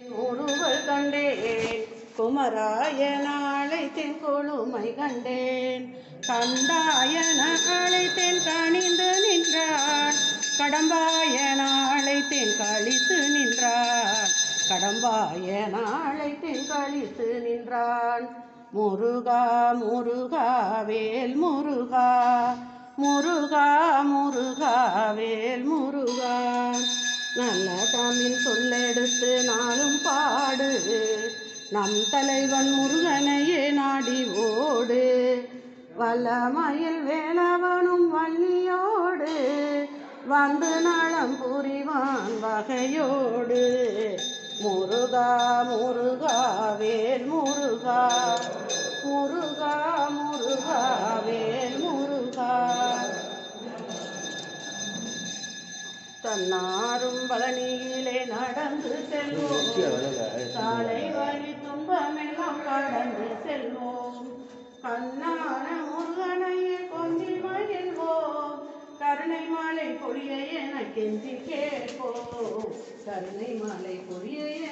ஒருவள் கண்டேன். குமராய நாளைத்தேன் கொழுமை கண்டேன். கண்டாயன அழைத்தேன் கணிந்து நின்றான் கடம்பாயன அழைத்தேன் கழித்து நின்றான் கடம்பாயன அழைத்தேன் கழித்து நின்றான் முருகா முருகா வேல் முருகா. முருகா முருகா வேல் முருகா. நல்ல தமிழ் சொல்லெடுத்து நான் நம் தலைவன் முருகனையே நாடி ஓடு. வல்லமயில் வேலவனும் வள்ளியோடு. வந்து நலம் புரிவான் வகையோடு. முருகா முருகா வேல் முருகா. முருகா முருகா வேல் முருகா. தன்னாரும் பழனியிலே நடந்து செல்வோம். சாலை கடந்து செல்வோம். கண்ணான முருகனையே கொஞ்சி மகிழ்வோம். கருணை மாலை பொழிய என கெஞ்சி கேட்போம். கருணை மாலை பொழிய